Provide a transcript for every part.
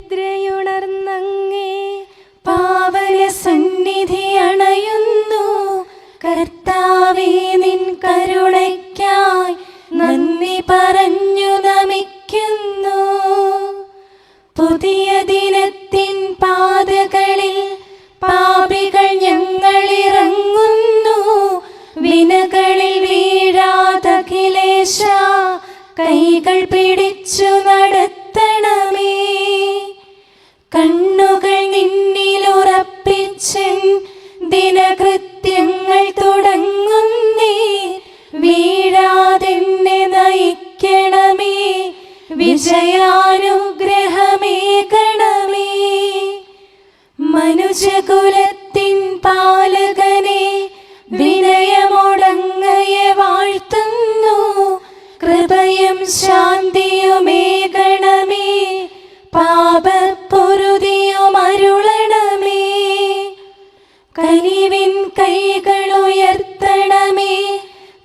നിദ്രയുണർന്നങ്ങേ പാവന സന്നിധി അണയുന്നു. കർത്താവേ നിൻ കരുണയ്ക്കായി നന്ദി പറഞ്ഞു നമിക്കുന്നു. പുതിയ ദിനത്തിൻ പാതകളിൽ പാപികൾ ഞങ്ങൾ ഇറങ്ങുന്നു വിനകളിൽ വീഴാതഖിലേശ കൈകൾ പിടിച്ചു നടത്തണമേ കണ്ണുകൾ നിന്നിലുറപ്പിച്ചൻ ദിനകൃത്യങ്ങൾ തുടങ്ങുന്നേ. വീഴാതെന്നെ നയിക്കണമേ. വിജയാനുഗ്രഹമേ ഗണമേ. മനുജകുലത്തിൻ പാലകനെ വിനയമുടങ്ങയെ വാഴ്ത്തുന്നു. കൃപയും ശാന്തിയുമേ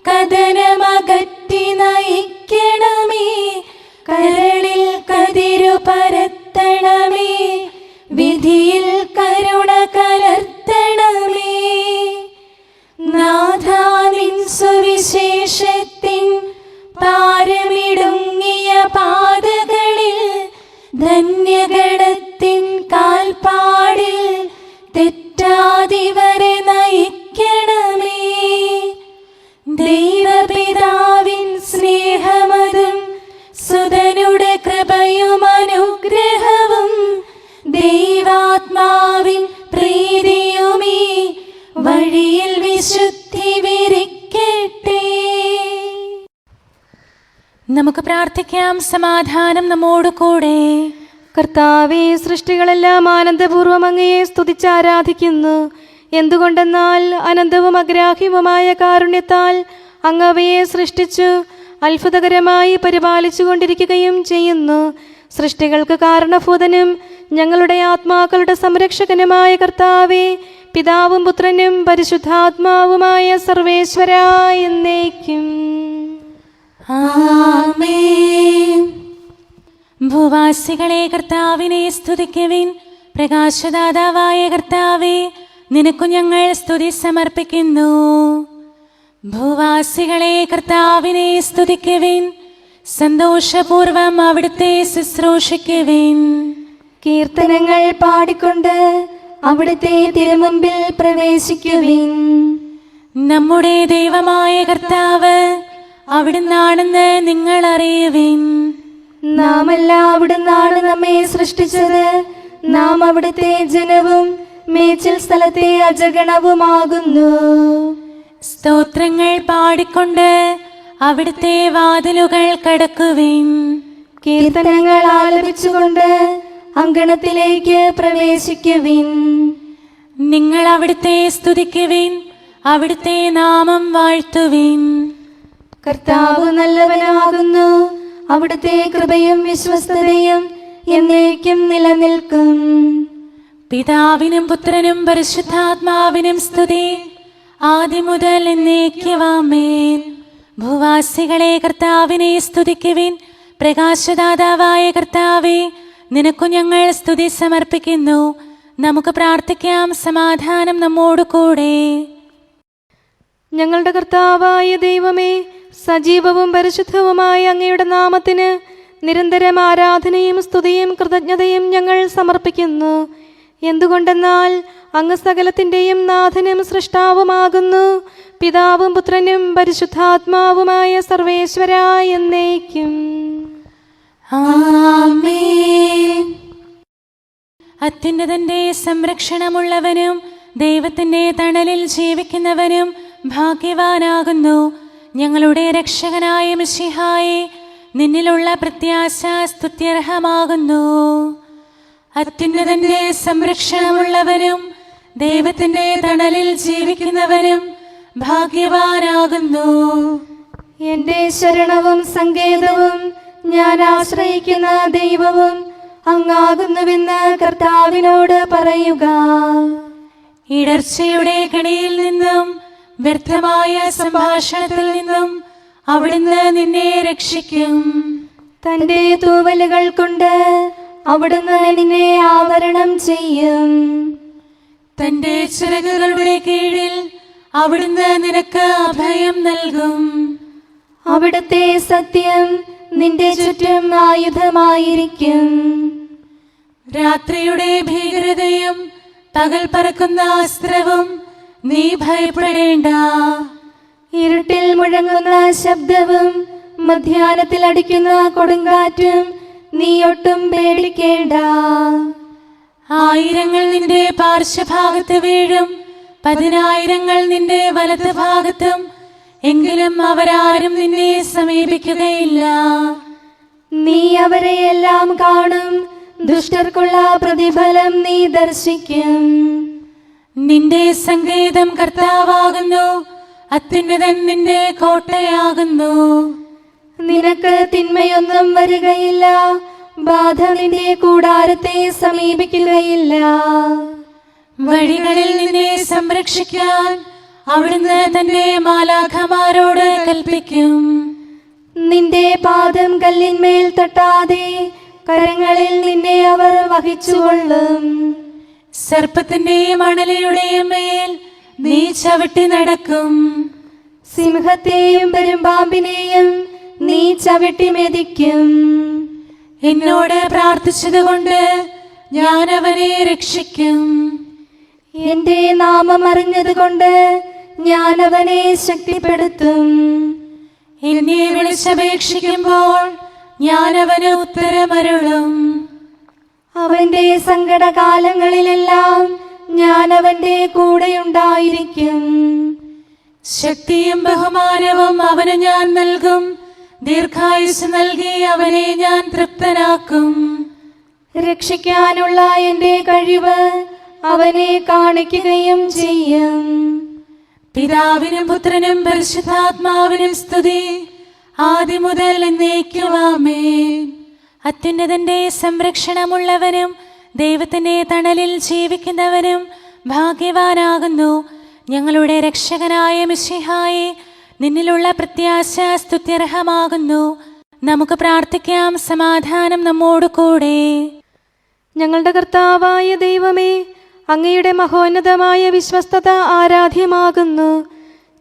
കഥനമകറ്റി നയിക്കണമേ. കരളിൽ കതിരു പരത്തണമേ. വിധിയിൽ കരുണ കലർത്തണമേ. നാഥാനിൻ സുവിശേഷത്തിൻ പാരമിടുങ്ങിയ പാതകളിൽ ധന്യഗണത്തിൻ കാൽപ്പാടിൽ തെറ്റാതിവരെ നയിക്കണമേ ദൈവപിതാവിൻ സ്നേഹമതും സുതനുടെ കൃപയും അനുഗ്രഹവും ദൈവാത്മാവിൻ പ്രീതിയുമീ വഴിയിൽ വിശുദ്ധി വിരിക്കട്ടെ. നമുക്ക് പ്രാർത്ഥിക്കാം സമാധാനം നമ്മോട് കൂടെ. കർത്താവെ സൃഷ്ടികളെല്ലാം ആനന്ദപൂർവം അങ്ങയെ സ്തുതിച്ച് ആരാധിക്കുന്നു. എന്തുകൊണ്ടെന്നാൽ അനന്തവും അഗ്രാഹ്യവുമായ കാരുണ്യത്താൽ അങ്ങ് അവയെ സൃഷ്ടിച്ചു അത്ഭുതകരമായി പരിപാലിച്ചു കൊണ്ടിരിക്കുകയും ചെയ്യുന്നു. സൃഷ്ടികൾക്ക് കാരണഭൂതനും ഞങ്ങളുടെ ആത്മാക്കളുടെ സംരക്ഷകനുമായ കർത്താവെ പിതാവും പുത്രനും പരിശുദ്ധാത്മാവുമായ സർവേശ്വര എന്നേക്കും. ഭൂവാസികളെ കർത്താവിനെ സ്തുതിക്കുവിൻ. പ്രകാശദാതാവായ കർത്താവെ നിനക്കു ഞങ്ങൾ സ്തുതി സമർപ്പിക്കുന്നു. ഭൂവാസികളെ കർത്താവിനെ സ്തുതിക്കുവിൻ. സന്തോഷപൂർവം അവിടുത്തെ ശുശ്രൂഷിക്കുവിൻ. കീർത്തനങ്ങൾ പാടിക്കൊണ്ട് അവിടുത്തെ തിരുമുമ്പിൽ പ്രവേശിക്കുവിൻ. നമ്മുടെ ദൈവമായ കർത്താവ് അവിടുന്നാണെന്ന് നിങ്ങൾ അറിയുവിൻ. നാമല്ല അവിടുന്നാണ് നമ്മെ സൃഷ്ടിച്ചത്. നാം അവിടുത്തെ ജനവും മേച്ചിൽ സ്ഥലത്തെ അജഗണവുമാകുന്നു. സ്തോത്രങ്ങൾ പാടിക്കൊണ്ട് അവിടുത്തെ വാതിലുകൾ കടക്കുവിൻ. കീർത്തനങ്ങൾ ആലപിച്ചുകൊണ്ട് അങ്കണത്തിലേക്ക് പ്രവേശിക്കുവിൻ. നിങ്ങൾ അവിടുത്തെ സ്തുതിക്കുവിൻ അവിടുത്തെ നാമം വാഴ്ത്തുവിൻ. കർത്താവ് നല്ലവനാകുന്നു അവിടുത്തെ കൃപയും വിശ്വസ്തതയും എന്നേക്കും നിലനിൽക്കും. പിതാവിനും പുത്രനും പരിശുദ്ധാത്മാവിനും സ്തുതി. ആദ്യം മുതൽ ഭൂവാസികളെ കർത്താവിനെ സ്തുതിക്കുവിൻ. പ്രകാശദാതാവായ കർത്താവെ നിനക്കു ഞങ്ങൾ സ്തുതി സമർപ്പിക്കുന്നു. നമുക്ക് പ്രാർത്ഥിക്കാം സമാധാനം നമ്മോട് കൂടെ ഞങ്ങളുടെ കർത്താവായ ദൈവമേ സജീവവും പരിശുദ്ധവുമായ അങ്ങയുടെ നാമത്തിന് നിരന്തരം ആരാധനയും സ്തുതിയും കൃതജ്ഞതയും ഞങ്ങൾ സമർപ്പിക്കുന്നു. എന്തുകൊണ്ടെന്നാൽ അങ്ങ് സകലത്തിന്റെയും നാഥനും സൃഷ്ടാവുമാകുന്നു. പിതാവും പുത്രനും പരിശുദ്ധാത്മാവുമായ സർവേശ്വര എന്നേക്കും. അത്യുന്നതന്റെ സംരക്ഷണമുള്ളവനും ദൈവത്തിന്റെ തണലിൽ ജീവിക്കുന്നവനും ഭാഗ്യവാനാകുന്നു. ഞങ്ങളുടെ രക്ഷകനായ മിഷിഹായി നിന്നിലുള്ള പ്രത്യാശ സ്തുത്യർഹമാകുന്നു അത്യുന്നതന്റെ സംരക്ഷണമുള്ളവരും ദൈവത്തിന്റെ തണലിൽ ജീവിക്കുന്നവരും ഭാഗ്യവാനാകുന്നു. എന്റെ ശരണവും സങ്കേതവും ഞാൻ ആശ്രയിക്കുന്ന ദൈവവും അങ്ങാകുന്നുവെന്ന് കർത്താവിനോട് പറയുക. ഇടർച്ചയുടെ കണിയിൽ നിന്നും വ്യർത്ഥമായ സംഭാഷണത്തിൽ നിന്നും അവിടുന്ന് നിന്നെ രക്ഷിക്കും. തന്റെ തൂവലുകൾ കൊണ്ട് അവിടുന്ന് നിന്നെ ആവരണം ചെയ്യും. തന്റെ ചിറകുകളുടെ കീഴിൽ അവിടുന്ന് നിനക്ക് അഭയം നൽകും. അവിടുത്തെ സത്യം നിന്റെ ചുറ്റും ആയുധമായിരിക്കും. രാത്രിയുടെ ഭീകരതയും പകൽ പറക്കുന്ന അസ്ത്രവും നീ ഭയപ്പെടേണ്ട. ഇരുട്ടിൽ മുഴങ്ങുന്ന ശബ്ദവും മധ്യാനത്തിൽ അടിക്കുന്ന കൊടുങ്കാറ്റും നീ ഒട്ടും പേടിക്കേണ്ട. ആയിരങ്ങൾ നിന്റെ പാർശ്വഭാഗത്ത് വീഴും പതിനായിരങ്ങൾ നിന്റെ വലത് ഭാഗത്തും. എങ്കിലും അവരാരും നിന്നെ സമീപിക്കുകയില്ല. നീ അവരെ എല്ലാം കാണും ദുഷ്ടർക്കുള്ള പ്രതിഫലം നീ ദർശിക്കും. നിന്റെ സംഗീതം കർത്താവാകുന്നു അത്യുന്നതൻ നിന്റെ കോട്ടയാകുന്നു. നിനക്ക് തിന്മയൊന്നും വരികയില്ല. ബാധ നിന്റെ കൂടാരത്തെ സമീപിക്കുകയില്ല. വഴികളിൽ നിന്നെ സംരക്ഷിക്കാൻ അവിടുന്ന് തന്റെ മാലാഖമാരോട് കൽപ്പിക്കും. നിന്റെ പാദം കല്ലിന്മേൽ തട്ടാതെ കരങ്ങളിൽ നിന്നെ അവർ വഹിച്ചുകൊള്ളും. സർപ്പത്തിന്റെയും അണലയുടെയും മേൽ നീ ചവിട്ടി നടക്കും. സിംഹത്തെയും പെരുമ്പാമ്പിനെയും നീ ചവിട്ടി മെതിക്കും. എന്നോട് പ്രാർത്ഥിച്ചതുകൊണ്ട് ഞാൻ അവനെ രക്ഷിക്കും. എന്റെ നാമം അറിഞ്ഞതുകൊണ്ട് ഞാൻ അവനെ ശക്തിപ്പെടുത്തും. എന്നെ വിളിച്ചപേക്ഷിക്കുമ്പോൾ ഞാൻ അവന് ഉത്തരമരുളും. അവന്റെ സങ്കടകാലങ്ങളിലെല്ലാം ഞാൻ അവന്റെ കൂടെയുണ്ടായിരിക്കും. ശക്തിയും ബഹുമാനവും അവന് ഞാൻ നൽകും. ദീർഘായുസ് നൽകി അവനെ ഞാൻ തൃപ്തനാക്കും. രക്ഷിക്കാനുള്ള എന്റെ കഴിവ് അവനെ കാണിക്കുകയും ചെയ്യും. പിതാവിനും പുത്രനും പരിശുദ്ധാത്മാവിനും സ്തുതി. ആദ്യം മുതൽ എന്നേക്കുവാമേ അത്യുന്നതന്റെ സംരക്ഷണമുള്ളവനും ദൈവത്തിന്റെ തണലിൽ ജീവിക്കുന്നവനും ഭാഗ്യവാനാകുന്നു. ഞങ്ങളുടെ രക്ഷകനായ മിശിഹായെ നിന്നിലുള്ള പ്രത്യാശ സ്തുത്യർഹമാകുന്നു. നമുക്ക് പ്രാർത്ഥിക്കാം സമാധാനം നമ്മോട് കൂടെ. ഞങ്ങളുടെ കർത്താവായ ദൈവമേ അങ്ങയുടെ മഹോന്നതമായ വിശ്വസ്തത ആരാധ്യമാകുന്നു.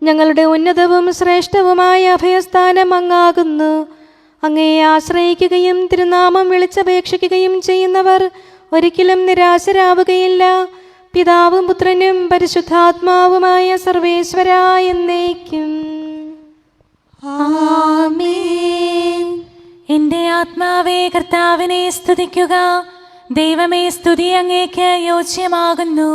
ഞങ്ങളുടെ ഉന്നതവും ശ്രേഷ്ഠവുമായ അഭയസ്ഥാനം അങ്ങാകുന്നു. അങ്ങയെ ആശ്രയിക്കുകയും തിരുനാമം വിളിച്ചപേക്ഷിക്കുകയും ചെയ്യുന്നവർ ഒരിക്കലും നിരാശരാവുകയില്ല. പിതാവും പുത്രനും പരിശുദ്ധാത്മാവുമായ സർവേശ്വര എന്നേക്കും. എന്റെ ആത്മാവേ കർത്താവിനെ സ്തുതിക്കുക. ദൈവമേ സ്തുതി അങ്ങേക്ക് യോജ്യമാകുന്നു.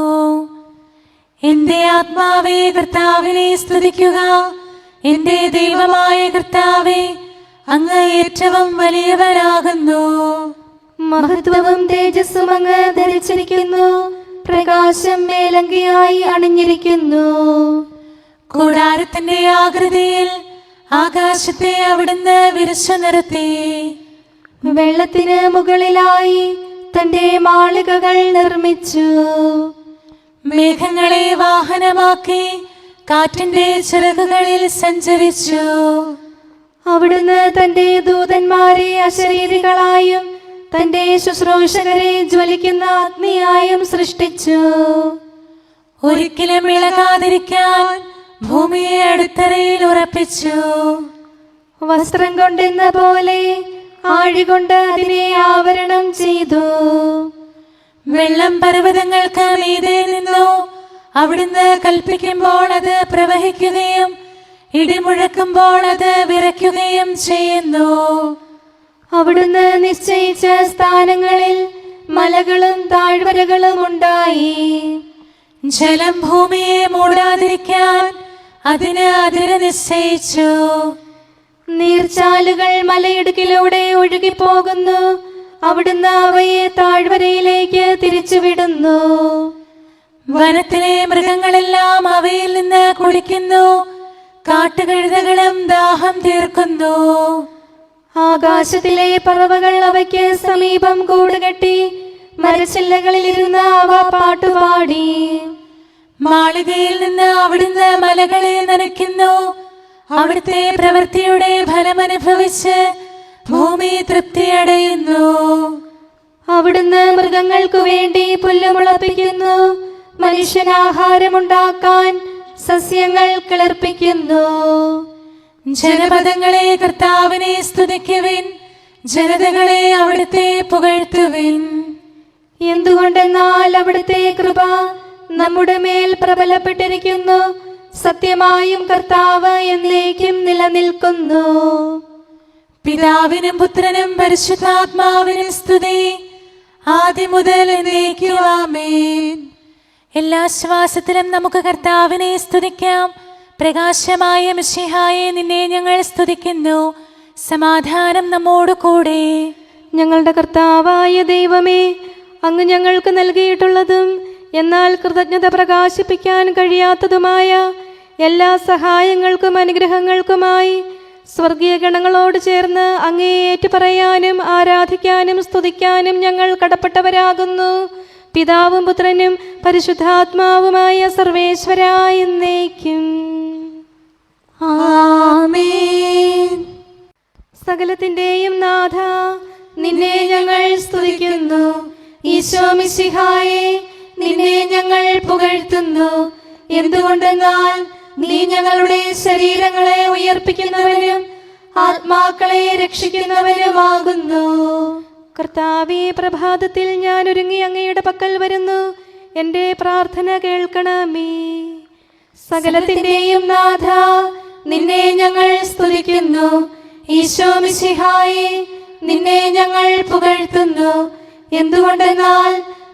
എന്റെ ആത്മാവേ കർത്താവിനെ സ്തുതിക്കുക. എന്റെ ദൈവമായ കർത്താവേ അങ്ങ് ഏറ്റവും വലിയവരാകുന്നു മഹത്വവും തേജസ്സും അങ്ങ് ധരിച്ചിരിക്കുന്നു. പ്രകാശം മേലങ്കിയായി അണിഞ്ഞിരിക്കുന്നു. കൂടാരത്തിന്റെ ആകൃതിയിൽ ആകാശത്തെ അവിടുന്ന് വിരിച്ചു നിർത്തി വെള്ളത്തിന് മുകളിലായി തന്റെ മാളികകൾ നിർമ്മിച്ചു. മേഘങ്ങളെ വാഹനമാക്കി കാറ്റിന്റെ ചിറകുകളിൽ സഞ്ചരിച്ചു. അവിടുന്ന് തന്റെ ദൂതന്മാരെ അശരീരികളായും തന്റെ ശുശ്രൂഷകരെ ജ്വലിക്കുന്ന അഗ്നിയായും സൃഷ്ടിച്ചു. ഒരിക്കലും ഇളകാതിരിക്കാൻ ഭൂമിയെ അടുത്തറയിൽ ഉറപ്പിച്ചു. വസ്ത്രം കൊണ്ടെന്ന പോലെ ആഴികൊണ്ട് അതിനെ ആവരണം ചെയ്തു. വെള്ളം പർവതങ്ങൾക്ക് മീതെ നിന്നു. അവിടുന്ന് കൽപ്പിക്കുമ്പോൾ അത് പ്രവഹിക്കുകയും ഇടിമുഴക്കുമ്പോൾ അത് വിറയ്ക്കുകയും ചെയ്യുന്നു. അവിടുന്ന് നിശ്ചയിച്ച സ്ഥാനങ്ങളിൽ മലകളും താഴ്വരകളും ഉണ്ടായി. ജലം ഭൂമിയെ മൂടാതിരിക്കാൻ അതിന് അതിര് നിശ്ചയിച്ചു. നീർച്ചാലുകൾ മലയിടുക്കിലൂടെ ഒഴുകിപ്പോകുന്നു. അവിടുന്ന് അവയെ താഴ്വരയിലേക്ക് തിരിച്ചുവിടുന്നു. വനത്തിലെ മൃഗങ്ങളെല്ലാം അവയിൽ നിന്ന് കുടിക്കുന്നു. കാട്ടുകഴുതകളും ദാഹം തീർക്കുന്നു. ആകാശത്തിലെ പറവകൾ അവയ്ക്ക് സമീപം കൂടുകെട്ടി മരച്ചില്ലകളിലിരുന്ന് അവ പാട്ടുപാടി. മാളികയിൽ നിന്ന് അവിടുന്ന് മലകളെ നനയ്ക്കുന്നു. അവിടുത്തെ പ്രവൃത്തിയുടെ ഫലമനുഭവിച്ച് ഭൂമി തൃപ്തിയടയുന്നു അവിടുന്ന് മൃഗങ്ങൾക്കു വേണ്ടി പുല്ല് മുളപ്പിക്കുന്നു മനുഷ്യനാഹാരമുണ്ടാക്കാൻ സസ്യങ്ങൾ കിളർപ്പിക്കുന്നു. ജനപദങ്ങളെ കർത്താവിനെ സ്തുതിക്കുവിൻ. ജനതകളെ അവിടുത്തെ പുകഴ്ത്തുവിൻ. എന്തുകൊണ്ടെന്നാൽ അവിടുത്തെ കൃപ നമ്മുടെ മേൽ പ്രബലപ്പെട്ടിരിക്കുന്നു. സത്യമായും കർത്താവ് എന്നേക്കും നിലനിൽക്കുന്നു. പിതാവിനും പുത്രനും പരിശുദ്ധാത്മാവിനും സ്തുതി. ആദ്യം മുതൽ എല്ലാ ശ്വാസത്തിലും നമുക്ക് കർത്താവിനെ സ്തുതിക്കാം. പ്രകാശമായ മിഷിഹായെ നിന്നെ ഞങ്ങൾ സ്തുതിക്കുന്നു. സമാധാനം നമ്മോട് കൂടെ. ഞങ്ങളുടെ കർത്താവായ ദൈവമേ അങ്ങ് ഞങ്ങൾക്ക് നൽകിയിട്ടുള്ളതും എന്നാൽ കൃതജ്ഞത പ്രകാശിപ്പിക്കാൻ കഴിയാത്തതുമായ എല്ലാ സഹായങ്ങൾക്കും അനുഗ്രഹങ്ങൾക്കുമായി സ്വർഗീയ ഗണങ്ങളോട് ചേർന്ന് അങ്ങേ ഏറ്റുപറയാനും ആരാധിക്കാനും സ്തുതിക്കാനും ഞങ്ങൾ കടപ്പെട്ടവരാകുന്നു. പിതാവും പുത്രനും പരിശുദ്ധാത്മാവുമായ സർവേശ്വരായ എന്നേക്കും. സകലത്തിന്റെയും നാഥ നിന്നെ ഞങ്ങൾ സ്തുതിക്കുന്നു. ഈശോ മിശിഹായെ നിന്നെ ഞങ്ങൾ പുകഴ്ത്തുന്നു. എന്തുകൊണ്ടെന്നാൽ നീ ഞങ്ങളുടെ ശരീരങ്ങളെ ഉയർപ്പിക്കുന്നവരും ആത്മാക്കളെ രക്ഷിക്കുന്നവരുമാകുന്നു കർത്താവെ പ്രഭാതത്തിൽ ഞാൻ ഒരുങ്ങി അങ്ങയുടെ പക്കൽ വരുന്നു. എന്റെ പ്രാർത്ഥന കേൾക്കണമേ. സകലത്തിന്റെയും നാഥ നിന്നെ ഞങ്ങൾ സ്തുതിക്കുന്നു. ഈശോ മിശിഹായി നിന്നെ ഞങ്ങൾ പുകഴ്ത്തുന്നു. എന്തുകൊണ്ടെന്നാൽ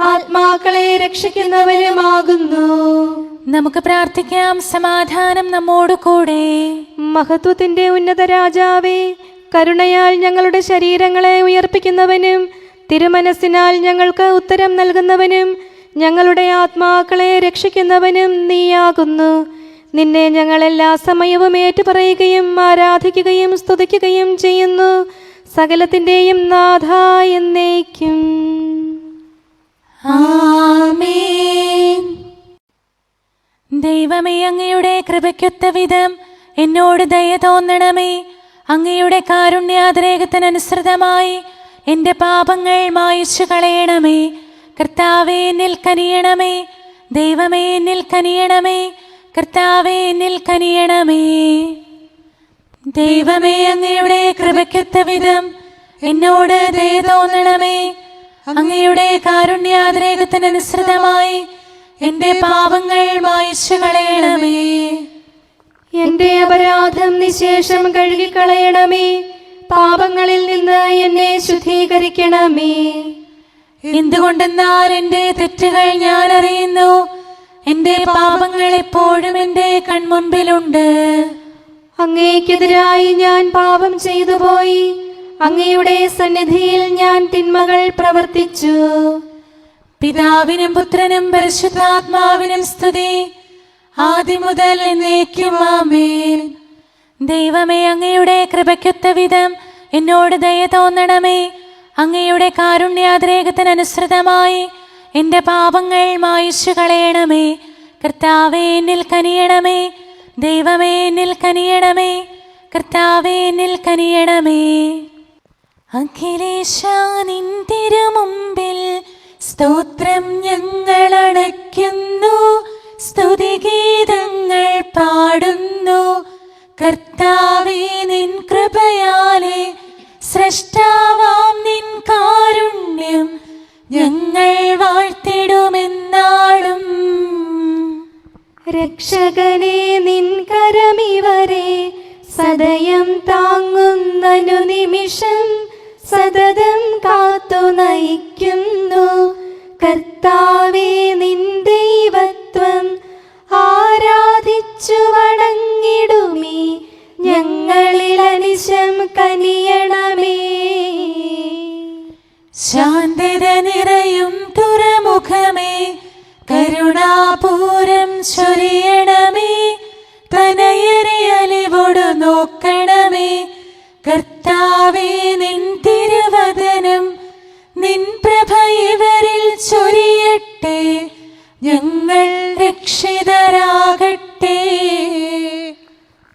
ആത്മാക്കളെ രക്ഷിക്കുന്നവരുമാകുന്നു. നമുക്ക് പ്രാർത്ഥിക്കാം. സമാധാനം നമ്മോട് കൂടെ. മഹത്വത്തിന്റെ ഉന്നത രാജാവേ കരുണയാൽ ഞങ്ങളുടെ ശരീരങ്ങളെ ഉയർപ്പിക്കുന്നവനും തിരുമനസ്സിനാൽ ഞങ്ങൾക്ക് ഉത്തരം നൽകുന്നവനും ഞങ്ങളുടെ ആത്മാക്കളെ രക്ഷിക്കുന്നവനും നീയാകുന്നു. നിന്നെ ഞങ്ങൾ എല്ലാ സമയവും ഏറ്റുപറയുകയും ആരാധിക്കുകയും സ്തുതിക്കുകയും ചെയ്യുന്നു. സകലത്തിന്റെയും നാഥ എന്നേക്കും. ദൈവമേ അങ്ങയുടെ കൃപയ്ക്കൊത്ത വിധം എന്നോട് ദയ തോന്നണമേ. അങ്ങയുടെ കാരുണ്യാതിരേകത്തിനനുസൃതമായി എന്റെ പാപങ്ങൾ മായിച്ചു കളയണമേ. കർത്താവേ എന്നിൽ കനിയണമേ. ദൈവമേ എന്നിൽ കനിയണമേ. കർത്താവേ എന്നിൽ കനിയണമേ. ദൈവമേ അങ്ങയുടെ കൃപയ്ക്കൊത്ത വിധം എന്നോട് ദയ തോന്നണമേ. അങ്ങയുടെ കാരുണ്യാതിരേകത്തിനനുസൃതമായി എന്റെ പാപങ്ങൾ മായിച്ചു കളയണമേ എന്റെ അപരാധം നിശേഷം കഴുകിക്കളയണമേ. പാപങ്ങളിൽ നിന്ന് എന്നെ ശുദ്ധീകരിക്കണമേ. എന്തുകൊണ്ടെന്നാൽ എന്റെ തെറ്റുകൾ ഞാൻ അറിയുന്നു എന്റെ പാപങ്ങൾ എപ്പോഴും എന്റെ കൺമുൻപിലുണ്ട്. അങ്ങേക്കെതിരായി ഞാൻ പാപം ചെയ്തു പോയി. അങ്ങയുടെ സന്നിധിയിൽ ഞാൻ തിന്മകൾ പ്രവർത്തിച്ചു. പിതാവിനും പുത്രനും പരിശുദ്ധാത്മാവിനും സ്തുതി. ആദ്യം മുതൽ ആമേൻ. ദൈവമേ അങ്ങയുടെ കൃപയ്ക്കൊത്ത വിധം എന്നോട് ദയ തോന്നണമേ. അങ്ങയുടെ കാരുണ്യാതിരേകത്തിനനുസൃതമായി എന്റെ പാപങ്ങൾ മായിച്ചു കളയണമേ. കർത്താവേ എന്നിൽ കനിയണമേ. ദൈവമേ എന്നിൽ കനിയണമേ. കർത്താവേ എന്നിൽ കനിയണമേ. അഖിലേശാനിൻ തിരുമുമ്പിൽ സ്തോത്രം ഞങ്ങൾ അടയ്ക്കുന്നു സ്തുതിഗീതങ്ങൾ പാടുന്നു. കർത്താവേ നിൻ കൃപയാലെ സൃഷ്ടാവാം നിൻ കാരുണ്യം ഞങ്ങൾ വാഴ്ത്തിടുമെന്നാളും. രക്ഷകനെ നിൻ കരമിവരെ സദയം താങ്ങുന്നനു നിമിഷം സതതം കാത്തു നയിക്കുന്നു. കർത്താവേ നിൻ ദൈവത്വം ആരാധിച്ചു വണങ്ങിടുമേ. ഞങ്ങളിൽ അനിശം കനിയണമേ. ശാന്തത നിറയും തുറമുഖമേ. കരുണാപൂരം ചൊരിയണമേ. തനയറിയലിവോട് നോക്കണമേ. കർത്താവേ നിൻ തിരുവദനം നിൻ പ്രഭ ഇവരിൽ ചൊരിയട്ടെ. ഞങ്ങൾ രക്ഷിതരാകട്ടെ.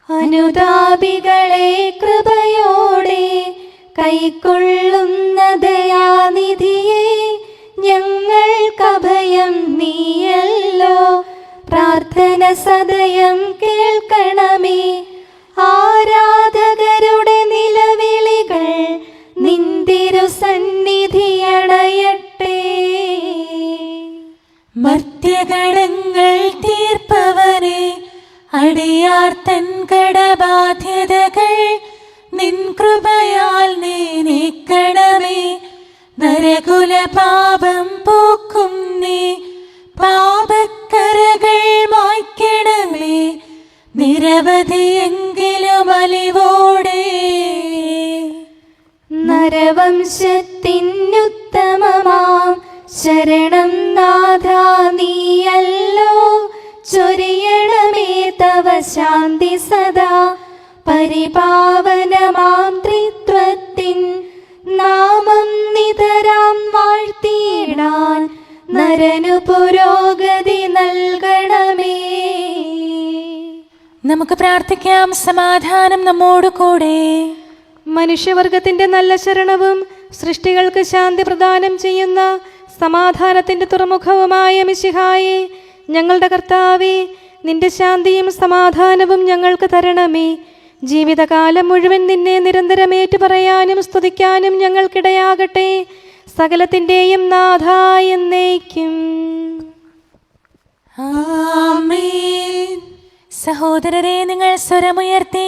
അനുതാപികളെ കൃപയോടെ കൈക്കൊള്ളുന്ന ദയാനിധിയെ ഞങ്ങൾക്കഭയം നീയല്ലോ. പ്രാർത്ഥന സദയം കേൾക്കണമേ. ആരാധകരുടെ നിന്തിരു സന്നിധിയണയട്ടെ മർത്യകടങ്ങൾ തീർപ്പവനെ അടിയാർ തൻ കടബാധ്യതകൾ. നിൻ കൃപയാൽ നീ നീക്കണമേ നരകുല പാപം പോക്കും നീ പാപക്കരകൾ മായ്ക്കണമേ. നിരവധിയെങ്കിലും അലിവോടെ. നരവംശത്തിനുത്തമമാം. ശരണം നാഥ നീയല്ലോ. ചൊരിയണമേ തവ ശാന്തി സദാ. പരിപാവനമാം ത്രിത്വത്തിൻ നാമം നിതരാം വാഴ്ത്തിയിടാൻ നരനു പുരോഗതി നൽകണമേ. നമുക്ക് പ്രാർത്ഥിക്കാം. സമാധാനം നമ്മോട് കൂടെ മനുഷ്യവർഗത്തിന്റെ നല്ല ശരണവും സൃഷ്ടികൾക്ക് ശാന്തി പ്രദാനം ചെയ്യുന്ന സമാധാനത്തിന്റെ തുറമുഖവുമായ മിശിഹായെ ഞങ്ങളുടെ കർത്താവെ നിന്റെ ശാന്തിയും സമാധാനവും ഞങ്ങൾക്ക് തരണമേ. ജീവിതകാലം മുഴുവൻ നിന്നെ നിരന്തരം ഏറ്റുപറയാനും സ്തുതിക്കാനും ഞങ്ങൾക്കിടയാകട്ടെ. സകലത്തിന്റെയും നാഥ എന്നേക്കും. സഹോദരരെ നിങ്ങൾ സ്വരമുയർത്തി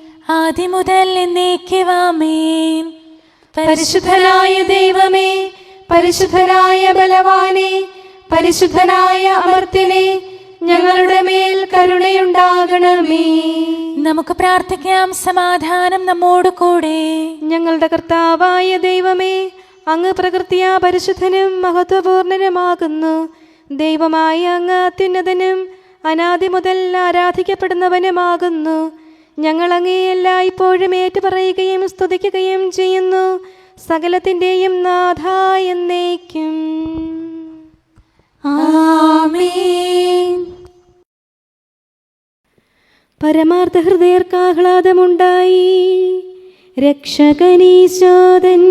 ആദ്യം മുതൽ എന്നേക്കുവാമേൻ പരിശുദ്ധനായ ദൈവമേ പരിശുദ്ധനായ ബലവാനെ പരിശുദ്ധനായ അമർത്യനെ ഞങ്ങളുടെ മേൽ കരുണയുണ്ടാകണമേ. നമുക്ക് പ്രാർത്ഥിക്കാം സമാധാനം നമ്മോട് കൂടെ. ഞങ്ങളുടെ കർത്താവായ ദൈവമേ അങ്ങ് പ്രകൃതിയാ പരിശുദ്ധനും മഹത്വപൂർണനുമാകുന്നു. ദൈവമായ അങ്ങ് അത്യുന്നതനും അനാദി മുതൽ ആരാധിക്കപ്പെടുന്നവനുമാകുന്നു. ഞങ്ങൾ അങ്ങേ എല്ലായ്പ്പോഴും ഏറ്റുപറയുകയും സ്തുതിക്കുകയും ചെയ്യുന്നു. സകലത്തിന്റെയും നാഥ എന്നേക്കും. പരമാർത്ഥ ഹൃദയർക്കാഹ്ലാദമുണ്ടായി രക്ഷകനീശോദൻ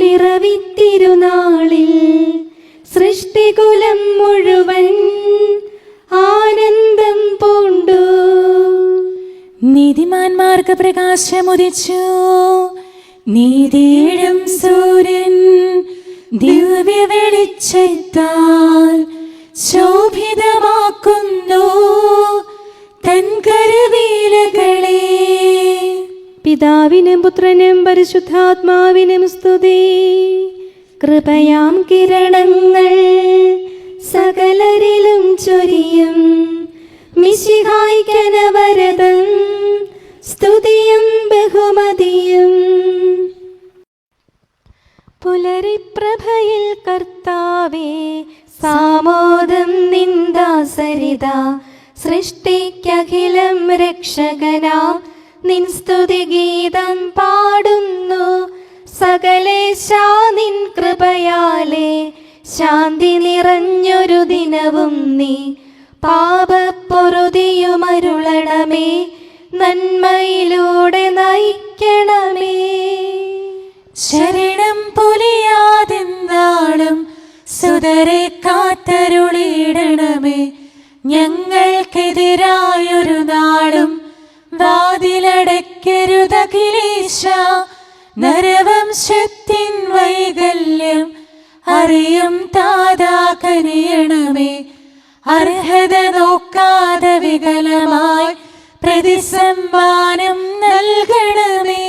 പിറവിത്തിരുനാളിൽ സൃഷ്ടികുലം മുഴുവൻ ആനന്ദം പൂണ്ടു. നീതിമാന്മാർക്ക് പ്രകാശമുദിച്ചു. നീതിയിടും സൂര്യൻ ദിവ്യ വെളിച്ചത്താൽ ശോഭിതമാക്കുന്നു തൻ കരുവീലകളെ. പിതാവിനും പുത്രനും പരിശുദ്ധാത്മാവിനും സ്തുതി. കൃപയാം കിരണങ്ങൾ സകലരിലും ചൊരിയും. മിശിഹായ്ക്കനവരതം. സ്തുതിയും ബഹുമതിയും. പുലരിപ്രഭയിൽ കർത്താവേ സാമോദം നിന്ദാസരിത. സൃഷ്ടിക്കഖിലം രക്ഷകനാ. നിൻ സ്തുതിഗീതം പാടുന്നു. സകലേശാ നിൻ കൃപയാലേ. ശാന്തി നിറഞ്ഞൊരു ദിനവും നീ പാപപ്പൊറുതിയുമരുളണമേ നന്മയിലൂടെ നയിക്കണമേ. ശരണം പൊലിയാതെന്നാളും സുതരെ കാത്തരുളിയിടണമേ ഞങ്ങൾക്കെതിരായൊരു നാളും വാതിലടയ്ക്കരുതഖിലേശ നരവംശത്തിൻ വൈകല്യം അറിയും താതാ കനിയണമേ അർഹത നോക്കാതെ വികലമായി പ്രതിസമ്മാനം നൽകണമേ.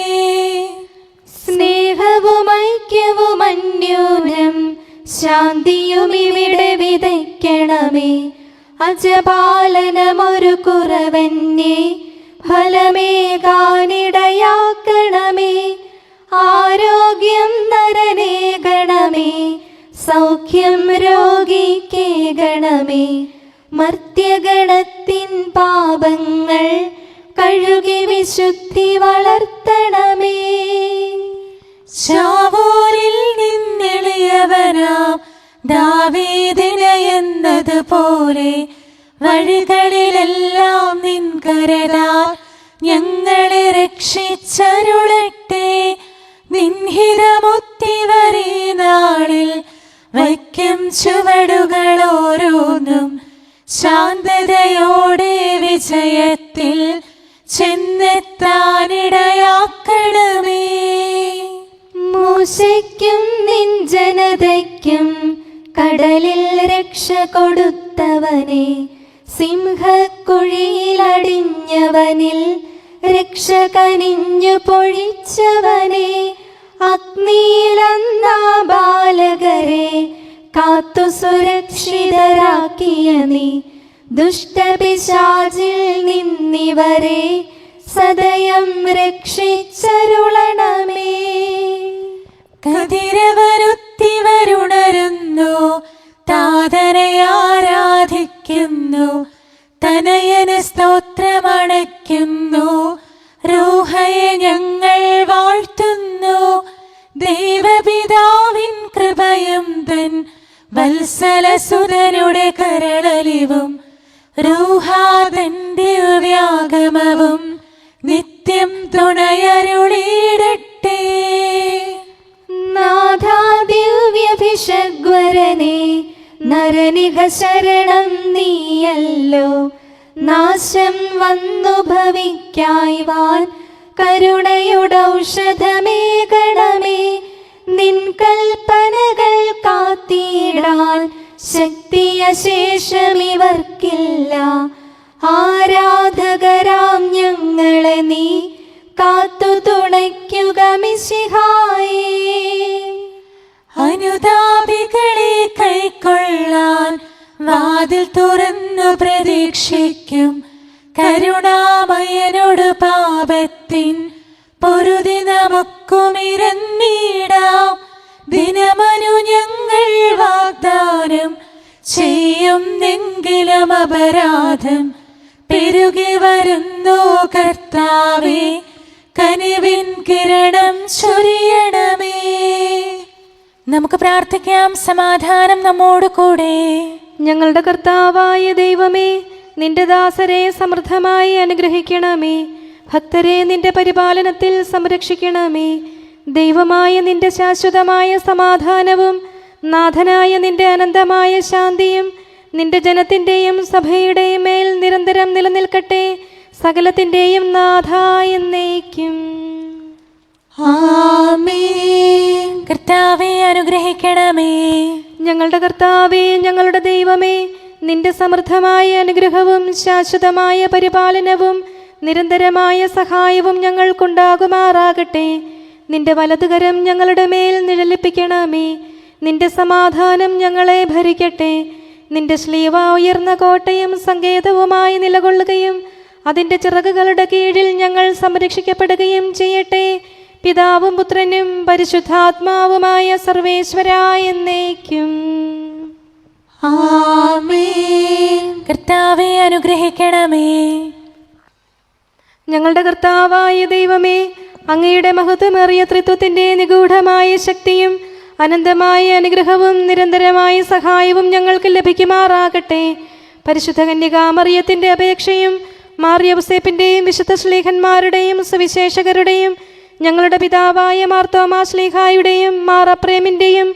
സ്നേഹവും ഐക്യവും അന്യോന്യം ശാന്തിയും ഇവിടെ വിതയ്ക്കണമേ. അജപാലനമൊരു കുറവന്നെ ഫലമേകാനിടയാക്കണമേ. ആരോഗ്യം നരനേകണമേ സൗഖ്യം രോഗിക്കേകണമേ മർത്യഗണത്തിൻ പാപങ്ങൾ കഴുകി വിശുദ്ധി വളർത്തണമേ. ശാവൂരിൽ നിന്നെളിയവനാം ദാവീദിന എന്നതുപോലെ വഴികളിലെല്ലാം നിൻ കരതാൽ ഞങ്ങളെ രക്ഷിച്ചരുളട്ടെ. നിൻഹിതമുത്തിവരെ നാളിൽ വയ്ക്കും ചുവടുകൾ ഓരോന്നും ശാന്തതയോടെ വിജയത്തിൽ ചെന്നെത്താനിടയാക്കണമേ. മൂശയ്ക്കും നിൻ ജനതയ്ക്കും കടലിൽ രക്ഷ കൊടുത്തവനെ സിംഹക്കുഴിയിലടിഞ്ഞവനിൽ രക്ഷ കനിഞ്ഞു പൊഴിച്ചവനെ അഗ്നിയിലന്നാ ബാലകരെ കാത്തു സുരക്ഷിതരാക്കിയ നീ. ദുഷ്ടപിശാചിൽ നിന്നിവരെ സദയം രക്ഷിച്ചരുളണമേ. കതിരവരുത്തിവരുണരുന്നു താതനെ ആരാധിക്കുന്നു തനയന് സ്തോത്രമണയ്ക്കുന്നു റൂഹയെ ഞങ്ങൾ വാഴ്ത്തുന്നു. ദൈവപിതാവിൻ കൃപയും തൻ വത്സലസുതനുടെ കരളലിവും. റൂഹാതൻ വ്യാഗമവും നിത്യം തുണയരുളിയിടട്ടെ നാഥാദിവ്യഭിഷഗ്വരനെ നരനിക ശരണം നീയല്ലോ. നാശം വന്നു ഭവിക്കായ്വാൻ കരുണയുടൗഷധമേകണമേ നിൻ കൽപ്പനകൾ കാത്തിടാൻ ശക്തിയശേഷമിവർക്കില്ല ശേഷമിവർക്കില്ല ആരാധകരാം ഞങ്ങളെ നീ കാത്തു തുണയ്ക്കുക മിശിഹായേ. അനുതാപികളെ കൈക്കൊള്ളാൻ വാതിൽ തുറന്നു പ്രതീക്ഷിക്കും കരുണാമയനോട് പാപത്തിൻ പൊരുതി നമുക്കുമിരന്നിടാം ദിനമനു ഞങ്ങൾ വാഗ്ദാനം ചെയ്യുന്നെങ്കിലും അപരാധം പെരുകി വരുന്നു കർത്താവേ കനിവിൻ കിരണം ചൊരിയണമേ. നമുക്ക് പ്രാർത്ഥിക്കാം സമാധാനം നമ്മോട് കൂടെ ഞങ്ങളുടെ കർത്താവായ ദൈവമേ നിന്റെ ദാസരെ സമൃദ്ധമായി അനുഗ്രഹിക്കണമേ. ഭക്തരെ നിന്റെ പരിപാലനത്തിൽ സംരക്ഷിക്കണമേ. ദൈവമായ നിന്റെ ശാശ്വതമായ സമാധാനവും നാഥനായ നിന്റെ അനന്തമായ ശാന്തിയും നിന്റെ ജനത്തിന്റെയും സഭയുടെയും മേൽ നിരന്തരം നിലനിൽക്കട്ടെ. സകലത്തിന്റെയും നാഥ എന്നേക്കും. ആമേ കർത്താവെ അനുഗ്രഹിക്കണമേ. ഞങ്ങളുടെ കർത്താവേ ഞങ്ങളുടെ ദൈവമേ നിന്റെ സമൃദ്ധമായ അനുഗ്രഹവും ശാശ്വതമായ പരിപാലനവും നിരന്തരമായ സഹായവും ഞങ്ങൾക്കുണ്ടാകുമാറാകട്ടെ. നിന്റെ വലതുകരം ഞങ്ങളുടെ മേൽ നിഴലിപ്പിക്കണമേ. നിന്റെ സമാധാനം ഞങ്ങളെ ഭരിക്കട്ടെ. നിന്റെ ശ്ലീവ ഉയർന്ന കോട്ടയും സങ്കേതവുമായി നിലകൊള്ളുകയും അതിന്റെ ചിറകുകളുടെ കീഴിൽ ഞങ്ങൾ സംരക്ഷിക്കപ്പെടുകയും ചെയ്യട്ടെ. പിതാവും പുത്രനും പരിശുദ്ധാത്മാവുമായ സർവേശ്വരായ എന്നേക്കും. കർത്താവെ അനുഗ്രഹിക്കണമേ. ഞങ്ങളുടെ കർത്താവായ ദൈവമേ അങ്ങയുടെ മഹത്വമേറിയ ത്രിത്വത്തിന്റെ നിഗൂഢമായ ശക്തിയും അനന്തമായ അനുഗ്രഹവും നിരന്തരമായ സഹായവും ഞങ്ങൾക്ക് ലഭിക്കുമാറാകട്ടെ. പരിശുദ്ധ കന്യകാമറിയത്തിന്റെ അപേക്ഷയും മാറിയവസേപ്പിന്റെയും വിശുദ്ധ ശ്ലീഹന്മാരുടെയും സുവിശേഷകരുടെയും ഞങ്ങളുടെ പിതാവായ മാർത്തോമാ ശ്ലീഹായുടെയും മാറപ്രേമിന്റെയും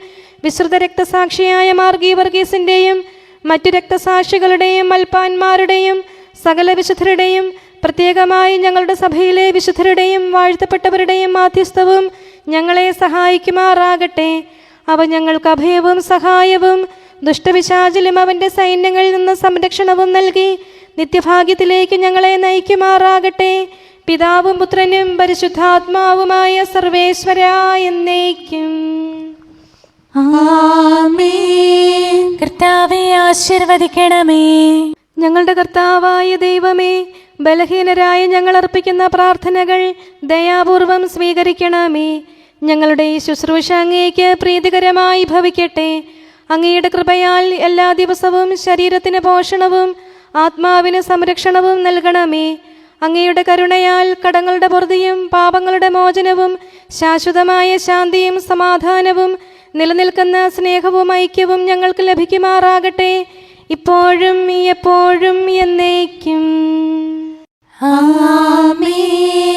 വിശ്രുത രക്തസാക്ഷിയായ മാർഗി വർഗീസിന്റെയും മറ്റു രക്തസാക്ഷികളുടെയും മൽപ്പാന്മാരുടെയും സകല വിശുദ്ധരുടെയും പ്രത്യേകമായി ഞങ്ങളുടെ സഭയിലെ വിശുദ്ധരുടെയും വാഴ്ത്തപ്പെട്ടവരുടെയും മാധ്യസ്ഥവും ഞങ്ങളെ സഹായിക്കുമാറാകട്ടെ. അവ ഞങ്ങൾക്ക് അഭയവും സഹായവും ദുഷ്ടവിശാചിലും അവന്റെ സൈന്യങ്ങളിൽ നിന്ന് സംരക്ഷണവും നൽകി നിത്യഭാഗ്യത്തിലേക്ക് ഞങ്ങളെ നയിക്കുമാറാകട്ടെ. പിതാവും പുത്രനും പരിശുദ്ധാത്മാവുമായ സർവേശ്വര എന്നേക്കും. കർത്താവെ ആശീർവദിക്കണമേ. ഞങ്ങളുടെ കർത്താവായ ദൈവമേ ബലഹീനരായ ഞങ്ങൾ അർപ്പിക്കുന്ന പ്രാർത്ഥനകൾ ദയാപൂർവം സ്വീകരിക്കണമേ. ഞങ്ങളുടെ ഈ ശുശ്രൂഷ അങ്ങേക്ക് പ്രീതികരമായി ഭവിക്കട്ടെ. അങ്ങയുടെ കൃപയാൽ എല്ലാ ദിവസവും ശരീരത്തിന് പോഷണവും ആത്മാവിന് സംരക്ഷണവും നൽകണമേ. അങ്ങയുടെ കരുണയാൽ കടങ്ങളുടെ പൊറുതിയും പാപങ്ങളുടെ മോചനവും ശാശ്വതമായ ശാന്തിയും സമാധാനവും നിലനിൽക്കുന്ന സ്നേഹവും ഐക്യവും ഞങ്ങൾക്ക് ലഭിക്കുമാറാകട്ടെ. ഇപ്പോഴും എപ്പോഴും എന്നേക്കും. ആമേൻ.